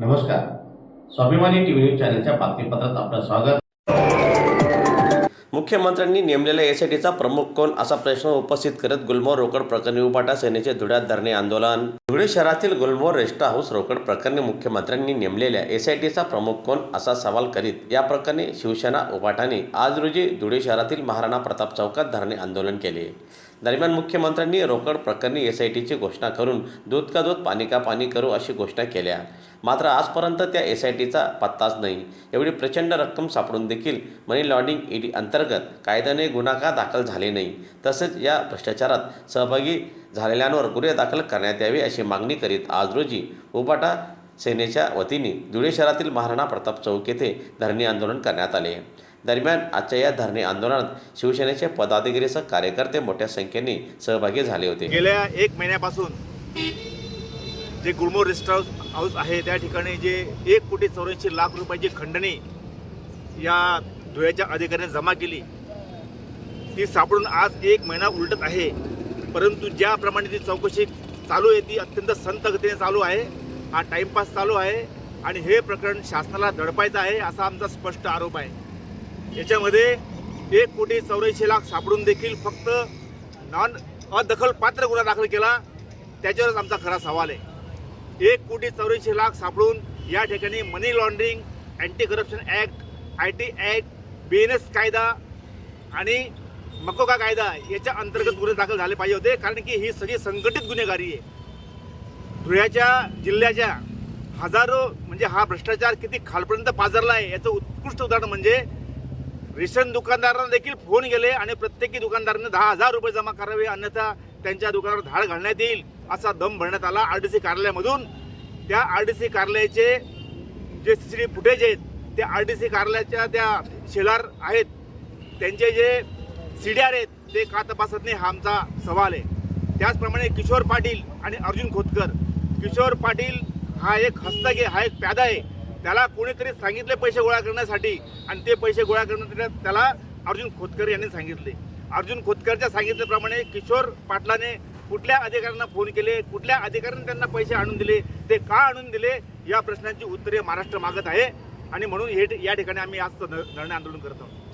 नमस्कार. स्वाभिमानी TV news चॅनलच्या बातमीपत्रात आपलं स्वागत. मुख्यमंत्र्यांनी नेमलेल्या एसआयटीचा प्रमुख कोण असा प्रश्न उपस्थित करत गुलमोर रोकड प्रकरणी उपाटा सेनेचे धुळ्यात धरणे आंदोलन? धुळे शहरातील गुलमोर रेस्ट हाऊस रोकड प्रकरणी मुख्यमंत्र्यांनी नेमलेल्या एसआयटीचा प्रमुख कोण असा सवाल करीत? या प्रकरणी शिवसेना उपाटाने आज रोजी धुळे शहरातील महाराणा प्रताप चौकात धरणे आंदोलन केले. दरम्यान मुख्यमंत्र्यांनी रोकड प्रकरणी एस आय टीची घोषणा करून दूध का दूध पाणी का पाणी करू अशी घोषणा केल्या. मात्र आजपर्यंत त्या एस आय टीचा पत्ताच नाही. एवढी प्रचंड रक्कम सापडून देखील मनी लॉन्ड्रिंग ईडी अंतर्गत कायद्याने गुन्हा का दाखल झाले नाही. तसेच या भ्रष्टाचारात सहभागी झालेल्यांवर गुन्हे दाखल करण्यात यावे अशी मागणी करीत आज रोजी उपाटा सेनेच्या वतीने धुळे शहरातील महाराणा प्रताप चौक येथे धरणे आंदोलन करण्यात आले. दरम्यान आजच्या या धरणे आंदोलनात शिवसेनेचे पदाधिकारीसह कार्यकर्ते मोठ्या संख्येने सहभागी झाले होते. गेल्या एक महिन्यापासून जे गुलमोर रेस्ट हाऊस हाऊस आहे त्या ठिकाणी जे एक कोटी चौऱ्याऐंशी लाख रुपयाची खंडणी या धुळ्याच्या अधिकाऱ्याने जमा केली. ती सापडून आज एक महिना उलटत आहे. परंतु ज्याप्रमाणे ती चौकशी चालू आहे ती अत्यंत संत गतीने चालू आहे. हा टाइमपास चालू आहे आणि हे प्रकरण शासनाला दडपायचं आहे असा आमचा स्पष्ट आरोप आहे. याच्यामध्ये एक कोटी चौऱ्याऐंशी लाख सापडून देखील फक्त नॉन अदखल पात्र गुन्हा दाखल केला. त्याच्यावरच आमचा खरा सवाल आहे. एक कोटी चौऱ्याऐंशी लाख सापडून या ठिकाणी money laundering anti corruption act I T act B N S कायदा आणि मकोका कायदा याच्या अंतर्गत गुन्हे दाखल झाले पाहिजे होते. कारण की ही सगळी संघटित गुन्हेगारी आहे. धुळ्याच्या जिल्ह्याच्या हजारो म्हणजे हा भ्रष्टाचार किती खालपर्यंत पाझरला आहे याचं उत्कृष्ट उदाहरण म्हणजे रेशन दुकानदारांना देखील फोन गेले आणि प्रत्येकी दुकानदाराने दहा हजार रुपये जमा करावे अन्यथा त्यांच्या दुकानावर धाड घालण्यात येईल असा दम भरण्यात आला आर डी सी कार्यालयामधून. त्या आर डी सी कार्यालयाचे जे सी सी टी फुटेज आहेत त्या आर डी सी कार्यालयाच्या त्या शेलार आहेत त्यांचे जे सी डी आर आहेत ते का तपासत नाही हा आमचा सवाल आहे. त्याचप्रमाणे किशोर पाटील आणि अर्जुन खोतकर. किशोर पाटील हा एक हस्तगे हा एक प्यादा आहे. त्याला कोणीतरी सांगितले पैसे गोळा करण्यासाठी आणि ते पैसे गोळा करण्यासाठी त्याला अर्जुन खोतकर यांनी सांगितले. अर्जुन खोतकरच्या सांगितल्याप्रमाणे किशोर पाटलाने कुठल्या अधिकाऱ्यांना फोन केले कुठल्या अधिकाऱ्यांनी त्यांना पैसे आणून दिले ते का आणून दिले या प्रश्नांची उत्तरे महाराष्ट्र मागत आहे. आणि म्हणून हे या ठिकाणी आम्ही आज धरणे आंदोलन करत आहोत.